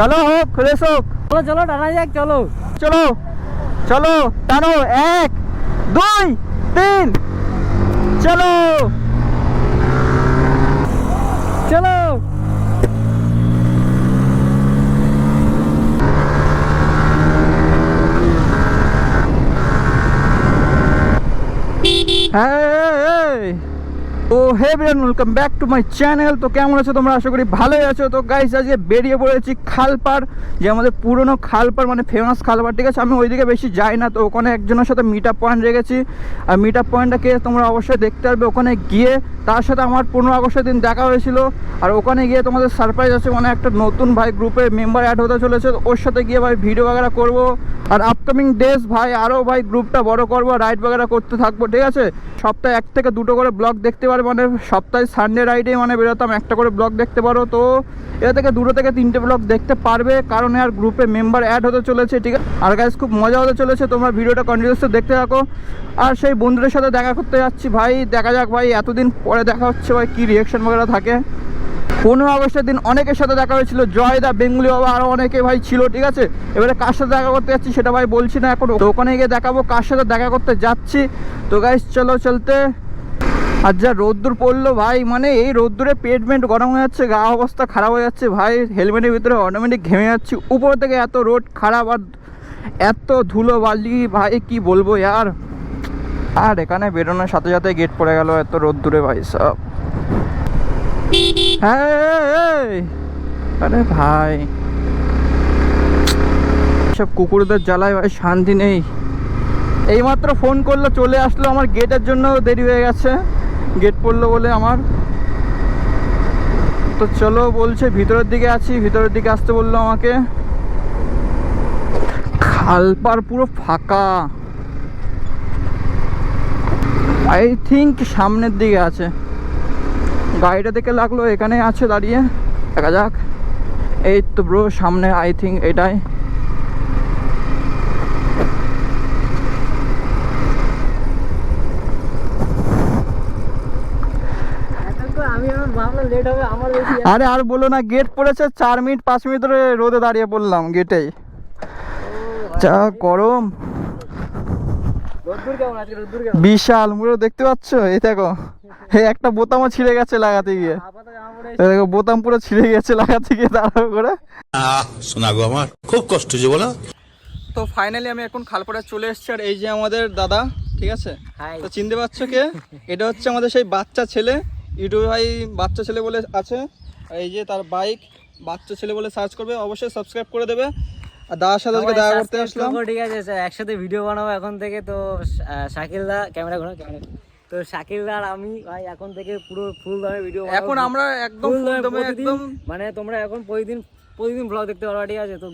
চলো হোক রেস হোক চলো চলো টানা যাক চলো। চলো চলো টানো এক দুই তিন। চলো। চলো। হ্যাঁ। তো হে বিরান welcome back to my channel তো কেমন আছো তোমরা? আশা করি ভালোই আছো। তো গাইস আজকে বেরিয়ে পড়েছি খালপাড়। যে আমাদের পুরনো খালপাড় মানে ফেমাস খালপাড়, ঠিক আছে? আমি ওইদিকে বেশি যাই না, তো ওখানে একজনের সাথে মিট আপ পয়েন্ট রেখেছি। আর মিট আপ পয়েন্টটাকে তোমরা অবশ্যই দেখতে পারবে। ওখানে গিয়ে তার সাথে আমার পনেরো আগস্টের দিন দেখা হয়েছিল। আর ওখানে গিয়ে তোমাদের সারপ্রাইজ আছে মানে একটা নতুন ভাই গ্রুপে মেম্বার অ্যাড হতে চলেছে। ওর সাথে গিয়ে ভাই ভিডিও বাগেরা করব। আর আপকামিং ডেজ ভাই আরও ভাই গ্রুপটা বড় করব রাইড বাগেরা করতে থাকব, ঠিক আছে? সপ্তাহে এক থেকে দুটো করে ব্লগ দেখতে পারবে মানে সপ্তাহে সানডে রাইডে মানে বেরোতাম, একটা করে ব্লগ দেখতে পারো, তো এটা থেকে দুটো থেকে তিনটে ব্লগ দেখতে পারবে, কারণ আর গ্রুপে মেম্বার অ্যাড হতে চলেছে, ঠিক আছে? আর গাইজ খুব মজা হতে চলেছে, তোমরা ভিডিওটা কন্টিনিউসলি দেখতে থাকো। আর সেই বন্ধুদের সাথে দেখা করতে যাচ্ছি, ভাই, দেখা যাক ভাই, এতদিন পরে দেখা হচ্ছে ভাই, কী রিয়াকশন বগেরা থাকে। পনেরো আগস্টের দিন অনেকের সাথে দেখা হয়েছিল। জয়দা, বেঙ্গুলি বাবা আরও অনেকে ভাই ছিল, ঠিক আছে? এবারে কার সাথে দেখা করতে যাচ্ছি সেটা ভাই বলছি না এখন। তো ওখানে গিয়ে দেখাবো কার সাথে দেখা করতে যাচ্ছি। তো গাইস চলো চলতে। আর যা রোদ্দুর পড়ল ভাই মানে এই রোদ্দুরে পেটমেন্ট গরম হয়ে যাচ্ছে, গা অবস্থা খারাপ হয়ে যাচ্ছে ভাই। হেলমেটের ভিতরে অটোমেটিক ঘেমে যাচ্ছি। উপর থেকে এত রোড খারাপ আর এত ধুলো বালি, ভাই কি বলব ইয়ার আর এখানে বেরোনোর সাথে সাথে গেট পড়ে গেল এত রোদ্দুরে ভাই সব। আরে ভাই। সব কুকুরদের জ্বালায় ভাই, শান্তি নেই। এইমাত্র ফোন করল, চলে আসলো, আমার গেটের জন্য দেরি হয়ে গেছে। গেট পড়ল বলে আমার। তো চলো বলছে, ভিতরের দিকে আছি, ভিতরের দিকে আসতে বলল আমাকে। খালপার পুরো ফাঁকা। আই থিঙ্ক সামনের দিকে আছে। গাড়িটা দেখে লাগল এখানে আছে দাঁড়িয়ে। দেখা যাক। এই তো ব্রো সামনে আই থিঙ্ক এটাই। আরে আর বলো না গেট পড়েছে চার মিনিট পাঁচ মিনিট ধরে রোদে দাঁড়িয়ে পড়লাম গেটেই যা গরম। বিশাল মুড়ো দেখতে পাচ্ছ? এই দেখো। এই একটা বোতামও ছিঁড়ে গেছে লাগাতে গিয়ে। দেখো বোতাম পুরো ছিঁড়ে গেছে লাগাতে গিয়ে দাঁড়াও করে। শোনা গো আমার খুব কষ্ট যে বলো। তো ফাইনালি আমি এখন খালপাড়া চলে এসেছি আর এই যে আমাদের দাদা ঠিক আছে? হাই তো চিনতে পারছ কে? এটা হচ্ছে আমাদের সেই বাচ্চা ছেলে ইউটিউবে ভাই বাচ্চা ছেলে বলে আছে। আর এই যে তার বাইক বাচ্চা ছেলে বলে সার্চ করবে অবশ্যই সাবস্ক্রাইব করে দেবে। আর দাদার সাথে আজকে দেখা করতে আসলাম। ঠিক আছে স্যার, একসাথে ভিডিও বানাবো এখন থেকে তো শাকিল দা ক্যামেরা ঘোরা ক্যামেরা তো শাকিল আর আমি ভাই এখন থেকে পুরো ফুল দামে ভিডিও এখন আমরা একদম ফুল দামে একদম মানে তোমরা এখন প্রতিদিন প্রতিদিন ব্লগ দেখতে পারো ঠিক আছে? তো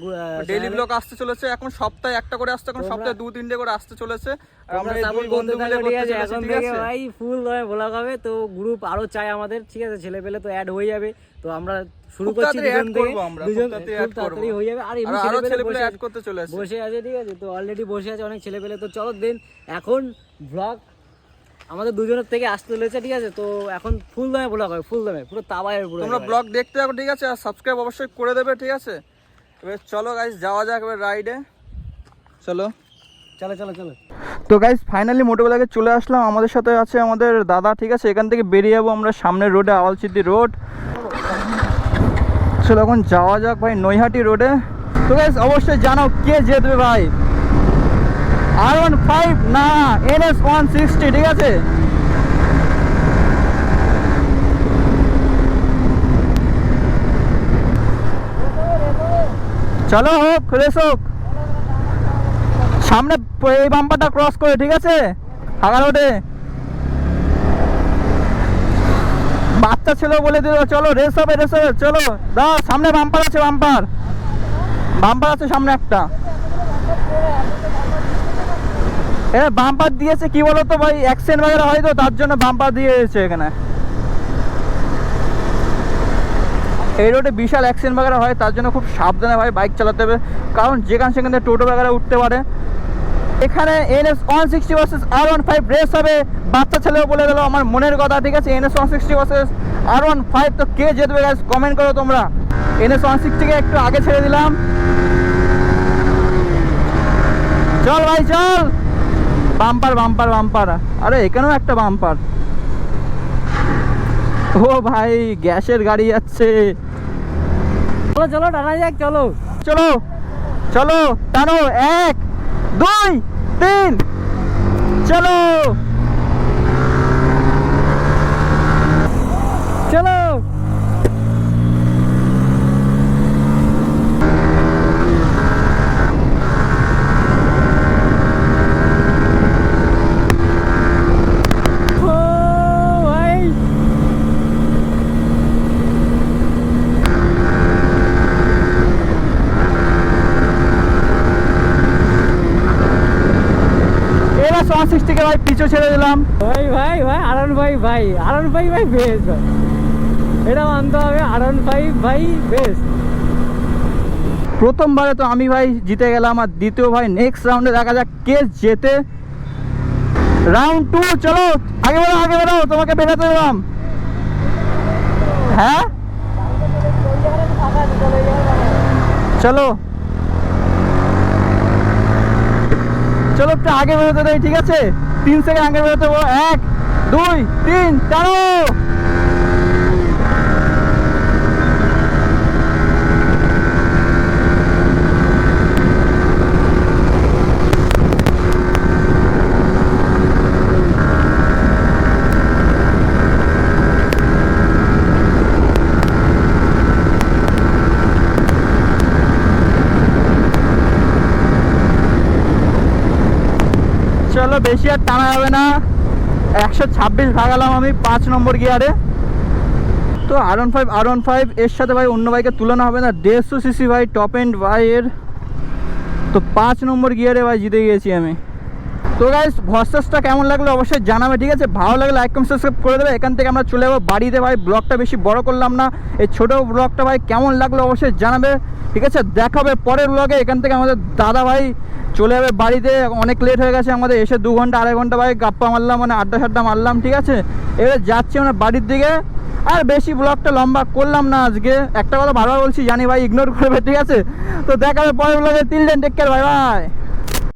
ডেইলি ব্লগ আসতে চলেছে এখন সপ্তাহে একটা করে আসতে এখন সপ্তাহে দু তিনটে করে আসতে চলেছে। আর আমরা দুই বন্ধু মিলে করতে চলেছি এখন থেকে ভাই ফুল দামে ব্লগ হবে তো গ্রুপ আরও চাই আমাদের ঠিক আছে? ছেলে পেলে তো অ্যাড হয়ে যাবে তো আমরা শুরু করছি দুজন থেকে দুজন তাড়াতাড়ি হয়ে যাবে। আর এমনি ছেলে পেলে অ্যাড করতে চলে আসছে বসে আছে ঠিক আছে? তো অলরেডি বসে আছে অনেক ছেলে পেলে তো চলো দিন এখন ব্লগ আমাদের দুজনের থেকে আসতে চলেছে ঠিক আছে? তো এখন ফুল দামে ব্লগ হবে ফুল দামে পুরো তাবায় পুরো তোমরা। ব্লগ দেখতে থাকো ঠিক আছে? আর সাবস্ক্রাইব অবশ্যই করে দেবে ঠিক আছে? এবার চলো গাইস যাওয়া যাক এবার রাইডে চলো। চলো চলো চলো। তো গাইস ফাইনালি মোটোবেলাকে চলে আসলাম। আমাদের সাথে আছে আমাদের দাদা ঠিক আছে? এখান থেকে বেরিয়ে যাব আমরা সামনের রোডে আওয়ালসিদ্ধি রোড। চলো এখন যাওয়া যাক ভাই নৈহাটি রোডে। তো গাইস অবশ্যই জানাও কে জিতবে ভাই। আর ওয়ান ফাইভ না এন এস ওয়ান সিক্সটি ঠিক আছে? চলো হোক, রেস হোক। সামনে এই বাম্পারটা ক্রস করে, ঠিক আছে? ফাঁকা রোডে। বাচ্চা ছিল বলে দিল, চলো, রেস হবে রেস হবে, চলো। দা সামনে বাম্পার আছে, বাম্পার। বাম্পার আছে সামনে একটা। এ বাম্পার দিয়েছে, কি বলতো ভাই? অ্যাক্সিডেন্ট বাগেরা হয় তো তার জন্য বাম্পার দিয়েছে এখানে। এই রোডে বিশাল অ্যাক্সিডেন্ট বাগেরা হয়, তার জন্য খুব সাবধানে ভাই বাইক চালাতে হবে, কারণ যেখানে সেখানে টোটো বাগেরা উঠতে পারে। এখানে N S one sixty versus R one five race হবে। বাচ্চা ছেলেও বলে দিল, আমার মনের কথা, ঠিক আছে? NS one sixty versus R one five তো কে জিতবে গাইস কমেন্ট করো তোমরা। এনএস ওয়ান সিক্সটিকে একটু আগে ছেড়ে দিলাম। চল ভাই, চল! Bumper bumper bumper. আরে, এখানেও একটা বাম্পার। ও ভাই, গ্যাসের গাড়ি যাচ্ছে। চলো চলো, টানা যাক, চলো। চলো চলো, টানো, এক, দুই, তিন। চলো ও ভাই এরা সিক্সটিকে ভাই পিছু ছেড়ে দিলাম। ভাই ভাই ভাই আরন ভাই ভাই আরন ভাই ভাই বেশ ভাই। এটা মানতে হবে আরন ভাই ভাই বেশ। প্রথমবারে তো আমি ভাই জিতে গেলাম আর দ্বিতীয় ভাই নেক্সট রাউন্ডে দেখা যাক কে জেতে। রাউন্ড টু চলো আগে বেরো আগে বেরো তোমাকে বেরোতে দিলাম। হ্যাঁ? চলো। চলো একটু আগে বেরোতে দেয় ঠিক আছে? তিন সেকেন্ড আগে বেরোতে এক দুই তিন চালো! চলো বেশি আর টানা যাবে না। একশো ছাব্বিশ ভাগালাম আমি পাঁচ নম্বর গিয়ারে। তো R one five R one five এর সাথে ভাই অন্য বাইকের তুলনা হবে না। দেড়শো সিসি ভাই টপ এন্ড ভাই এর তো পাঁচ নম্বর গিয়ারে ভাই জিতে গিয়েছি আমি। তো গাইস ভরসাসটা কেমন লাগল অবশ্যই জানাবে, ঠিক আছে? ভালো লাগলে লাইক কমেন্ট সাবস্ক্রাইব করে দেবে। এখান থেকে আমরা চলে যাব বাড়িতে। ভাই ব্লগটা বেশি বড় করলাম না। এই ছোটো ব্লগটা ভাই কেমন লাগল অবশ্যই জানাবে, ঠিক আছে? দেখাবে পরের ব্লগে এখান থেকে আমাদের দাদা ভাই চলে যাবে বাড়িতে। অনেক লেট হয়ে গেছে আমাদের। এসে দু ঘণ্টা, আড়াই ঘণ্টা ভাই গাপ্পা মারলাম মানে আড্ডা সাড্ডা মারলাম, ঠিক আছে? এবারে যাচ্ছি আমরা বাড়ির দিকে। আর বেশি ব্লগটা লম্বা করলাম না আজকে। একটা কথা বারবার বলছি, জানি ভাই ইগনোর করবে, ঠিক আছে? তো দেখাবে পরের ব্লগে তিল টেক কেয়ার বাই বাই